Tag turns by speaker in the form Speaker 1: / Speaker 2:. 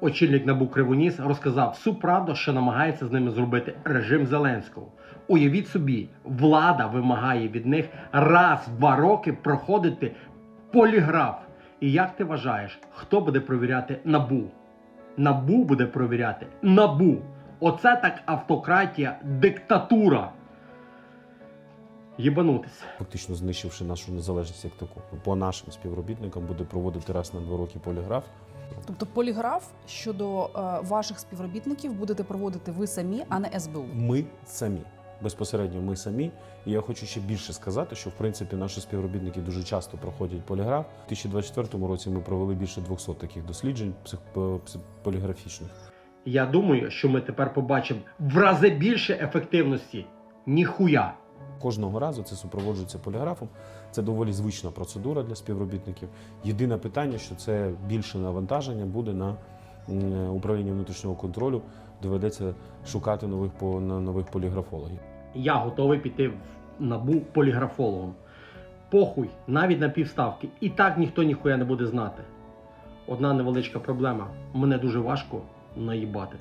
Speaker 1: Очільник НАБУ Кривоніс розказав всю правду, що намагається з ними зробити режим Зеленського. Уявіть собі, влада вимагає від них раз в два роки проходити поліграф. І як ти вважаєш, хто буде провіряти НАБУ? НАБУ буде провіряти НАБУ. Оце так автократія, диктатура. Єбанутися.
Speaker 2: фактично знищивши нашу незалежність як таку. По нашим співробітникам буде проводити раз на два роки поліграф.
Speaker 3: Тобто поліграф щодо е, ваших співробітників будете проводити ви самі, а не СБУ.
Speaker 2: Ми самі. Безпосередньо ми самі. І я хочу ще більше сказати, що в принципі наші співробітники дуже часто проходять поліграф. У 2024 році ми провели більше 200 таких досліджень поліграфічних.
Speaker 1: Я думаю, що ми тепер побачимо в рази більше ефективності. Ніхуя.
Speaker 2: Кожного разу це супроводжується поліграфом. Це доволі звична процедура для співробітників. Єдине питання, що це більше навантаження буде на управління внутрішнього контролю. Доведеться шукати нових нових поліграфологів.
Speaker 1: Я готовий піти в набу поліграфологом. Похуй, навіть на півставки. І так ніхто ніхуя не буде знати. Одна невеличка проблема. Мене дуже важко наїбати.